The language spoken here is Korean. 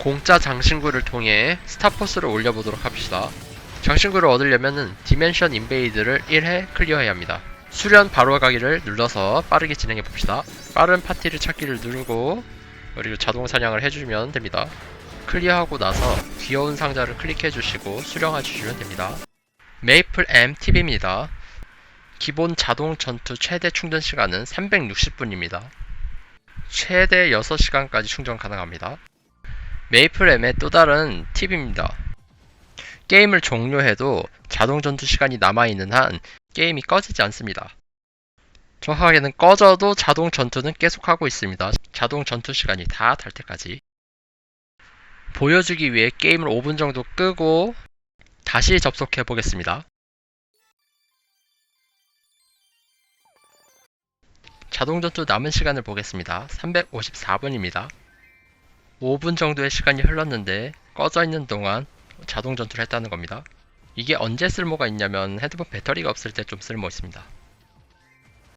공짜 장신구를 통해 스타포스를 올려보도록 합시다. 장신구를 얻으려면은 디멘션 인베이드를 1회 클리어해야 합니다. 수련 바로 가기를 눌러서 빠르게 진행해 봅시다. 빠른 파티를 찾기를 누르고 그리고 자동 사냥을 해주면 됩니다. 클리어하고 나서 귀여운 상자를 클릭해 주시고 수령해 주시면 됩니다. 메이플 M 팁입니다. 기본 자동 전투 최대 충전 시간은 360분입니다. 최대 6시간까지 충전 가능합니다. 메이플 M의 또 다른 팁입니다. 게임을 종료해도 자동 전투 시간이 남아있는 한 게임이 꺼지지 않습니다. 정확하게는 꺼져도 자동 전투는 계속하고 있습니다. 자동 전투 시간이 다 달 때까지. 보여주기 위해 게임을 5분 정도 끄고 다시 접속해 보겠습니다. 자동 전투 남은 시간을 보겠습니다. 354분입니다. 5분 정도의 시간이 흘렀는데 꺼져 있는 동안 자동 전투를 했다는 겁니다. 이게 언제 쓸모가 있냐면 핸드폰 배터리가 없을 때 좀 쓸모 있습니다.